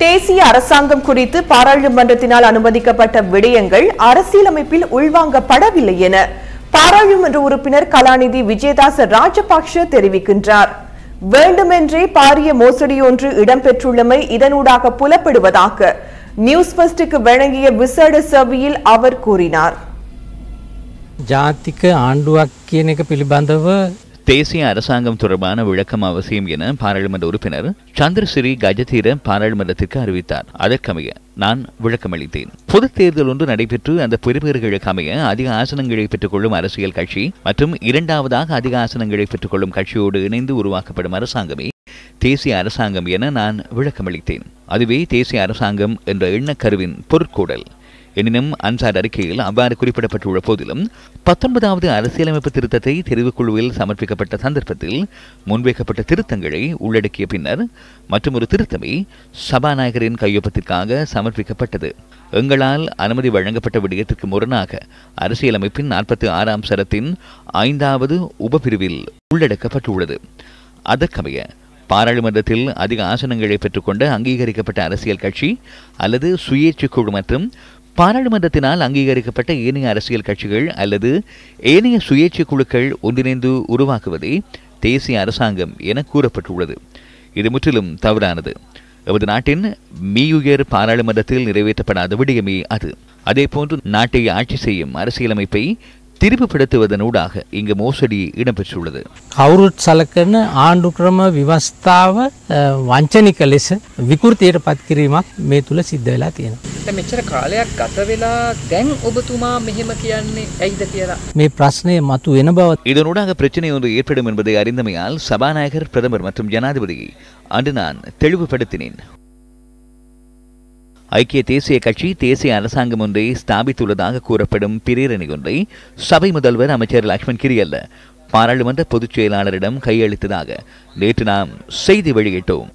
தேசிய அரசாங்கம் குறித்து பாராளுமன்றத்தினால் அனுமதிக்கப்பட்ட விடயங்கள் அரசியலமைப்பில் உள்வாங்கப்படவில்லை என பாராளுமன்ற உறுப்பினர் கலாநிதி விஜயதாச ராஜபக்ஷ தெரிவிக்கின்றார் வேண்டுமென்றே பாரிய மோசடியொன்று இடம்பெற்றுள்ளமை இதனூடாக புலப்படுவதாக நியூஸ் ஃபர்ஸ்டுக்கு வழங்கிய விசேட செவியில் அவர் கூறினார் ජාතික ආණ්ඩුවක් කියන එක පිළිබඳව தேசிய அரசாங்கம் தொடர்பான விளக்கம் அவசியம் என பாராளுமன்ற உறுப்பினர் சந்திரசிறி கஜதீர பாராளுமன்றத்திற்கு அறிவித்தார். அதற்கமைய நான் விளக்கமளித்தேன். பொதுத் தேர்தல் ஒன்று நடைபெற்று அந்த பெறுபேறுகளுக்கு அமைய அதிக ஆசனங்களை பெற்றுக்கொள்ளும் அரசியல் கட்சி மற்றும் இரண்டாவதாக அதிக ஆசனங்களை பெற்றுக்கொள்ளும் கட்சியோடு இணைந்து உருவாக்கப்படும் அரசாங்கமே தேசிய அரசாங்கம் என நான் விளக்கமளித்தேன். அதுவே தேசிய அரசாங்கம் என்ற எண்ணக்கருவின் பொருட்கூடல். எனினும் அன்சார் அறிக்கையில் அவ்வாறு குறிப்பிடப்பட்டுள்ள போதிலும் பத்தொன்பதாவது அரசியலமைப்பு திருத்தத்தை தெரிவுக்குழுவில் சமர்ப்பிக்கப்பட்ட சந்தர்ப்பத்தில் முன்வைக்கப்பட்ட திருத்தங்களை உள்ளடக்கிய பின்னர் மற்றொரு திருத்தமே சபாநாயகரின் கையொப்பத்திற்காக சமர்ப்பிக்கப்பட்டது. எங்களால் அனுமதி வழங்கப்பட்ட விடயத்திற்கு முரணாக அரசியலமைப்பின் நாற்பத்தி ஆறாம் சரத்தின் ஐந்தாவது உபபிரிவில் உள்ளடக்கப்பட்டுள்ளது. அதற்கமைய பாராளுமன்றத்தில் அதிக ஆசனங்களை பெற்றுக்கொண்ட அங்கீகரிக்கப்பட்ட அரசியல் கட்சி அல்லது சுயேட்சை குழு மற்றும் பாராளுமன்றத்தினால் அங்கீகரிக்கப்பட்ட ஏனைய அரசியல் கட்சிகள் அல்லது ஏனைய சுயேட்சை குழுக்கள் ஒன்றிணைந்து உருவாக்குவதே தேசிய அரசாங்கம் என கூறப்பட்டுள்ளது. இது முற்றிலும் தவறானது. எமது நாட்டின் மீயுயர் பாராளுமன்றத்தில் நிறைவேற்றப்படாத விடயமே அது. அதேபோன்று நாட்டை ஆட்சி செய்யும் அரசியலமைப்பை திரிவுபடுத்துவதனூடாக இங்கு மோசடி இடம்பெற்றுள்ளது කවුරුත් සලකන ආණ්ඩු ක්‍රම විවස්ථාව අ, වංචනික ලෙස විකෘතියට පත් කිරීමක් මේ තුළ සිද්ධ වෙලා තියෙනවා. දැන් මෙච්චර කාලයක් ගත වෙලා දැන් ඔබතුමා මෙහෙම කියන්නේ ඇයිද කියලා මේ ප්‍රශ්නය මතු වෙන බව இதனூடாக பிரச்சனை ஒன்று ஏற்படும் என்பதை அறிந்தமையால் சபாநாயகர் பிரதமர் மற்றும் ஜனாதிபதியை அன்று நான் தெளிவுபடுத்தினேன் ஐக்கிய தேசிய கட்சி தேசிய அரசாங்கம் ஒன்றை ஸ்தாபித்துள்ளதாக கூறப்படும் பிரேரணை ஒன்றை சபை முதல்வர் அமைச்சர் லக்ஷ்மண் கிரியல்ல. பாராளுமன்ற பொதுச் செயலாளரிடம் கையளித்ததாக நேற்று நாம் செய்தி வெளியிட்டோம்.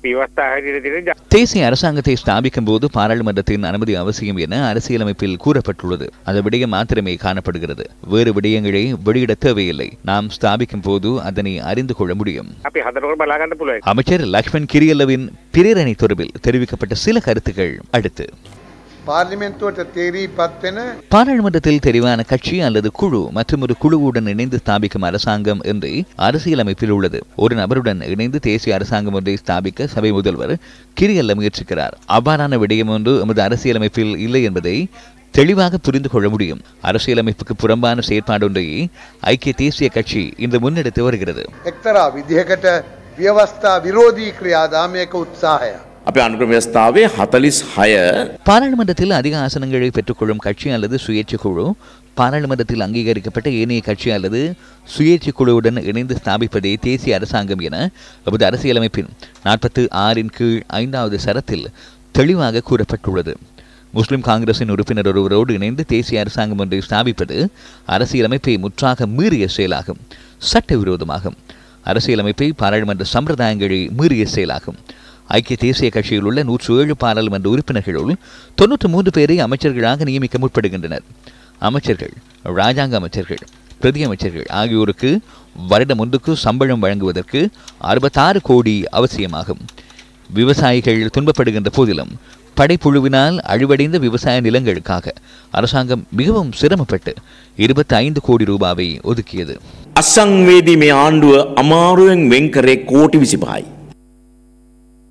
தேசிய அரசாங்கத்தை ஸ்தாபிக்கும் போது பாராளுமன்றத்தின் அனுமதி அவசியம் என அரசியலமைப்பில் கூறப்பட்டுள்ளது. அந்த விடயம் மாத்திரமே காணப்படுகிறது. வேறு விடயங்களை வெளியிட தேவையில்லை. நாம் ஸ்தாபிக்கும் போது அதனை அறிந்து கொள்ள முடியும். அமைச்சர் லக்ஷ்மண் கிரியல்லவின் பிரேரணை தொடர்பில் தெரிவிக்கப்பட்ட சில கருத்துக்கள் அடுத்து. பாராளுமன்றத்தில் தெளிவான கட்சி அல்லது குழு மற்றும் ஒரு குழுவுடன் இணைந்து ஸ்தாபிக்கும் அரசாங்கம் என்று அரசியலமைப்பில் உள்ளது. ஒரு நபருடன் இணைந்து தேசிய அரசாங்கம் ஒன்றை ஸ்தாபிக்க சபை முதல்வர் கிரியல்ல முயற்சிக்கிறார். அவ்வாறான விடயம் ஒன்று எமது அரசியலமைப்பில் இல்லை என்பதை தெளிவாக புரிந்து கொள்ள முடியும். அரசியலமைப்புக்கு புறம்பான செயற்பாடு ஒன்றை ஐக்கிய தேசிய கட்சி இன்று முன்னெடுத்து வருகிறது. விரோதி கிரியாதாம் ஏக உற்சாக අපේ අනුක්‍රම ව්‍යවස්ථාවේ 46 பாராளுமன்றத்தில் அதிக ஆசனங்களை பெற்றுக்கொள்ளும் கட்சி அல்லது சுயேட்சை குழு பாராளுமன்றத்தில் அங்கீகரிக்கப்பட்ட ஏனைய கட்சி அல்லது சுயேட்சை குழுவுடன் இணைந்து ஸ்தாபிப்பதே தேசிய அரசாங்கம் என எமது அரசியலமைப்பின் நாற்பத்து ஆறின் கீழ் ஐந்தாவது சரத்தில் தெளிவாக கூறப்பட்டுள்ளது முஸ்லிம் காங்கிரசின் உறுப்பினர் ஒருவரோடு இணைந்து தேசிய அரசாங்கம் ஒன்றை ஸ்தாபிப்பது அரசியலமைப்பை முற்றாக மீறிய செயலாகும் சட்டவிரோதமாகும் அரசியலமைப்பை பாராளுமன்ற சம்பிரதாயங்களை மீறிய செயலாகும் ஐக்கிய தேசிய கட்சியில் உள்ள நூற்று ஏழு பாராளுமன்ற உறுப்பினர்களுள் தொன்னூற்று மூன்று பேரை அமைச்சர்களாக நியமிக்க முற்படுகின்றனர் அமைச்சர்கள் ராஜாங்க அமைச்சர்கள் பிரதி அமைச்சர்கள் ஆகியோருக்கு வருடம் ஒன்றுக்கு சம்பளம் வழங்குவதற்கு அறுபத்தாறு கோடி அவசியமாகும் விவசாயிகள் துன்பப்படுகின்ற போதிலும் படைப்புழுவினால் அழிவடைந்த விவசாய நிலங்களுக்காக அரசாங்கம் மிகவும் சிரமப்பட்டு இருபத்தி ஐந்து கோடி ரூபாவை ஒதுக்கியது අසංවේදී මේ ආණ්ඩුව අමාරුවෙන් වෙන් කරේ කෝටි 25යි.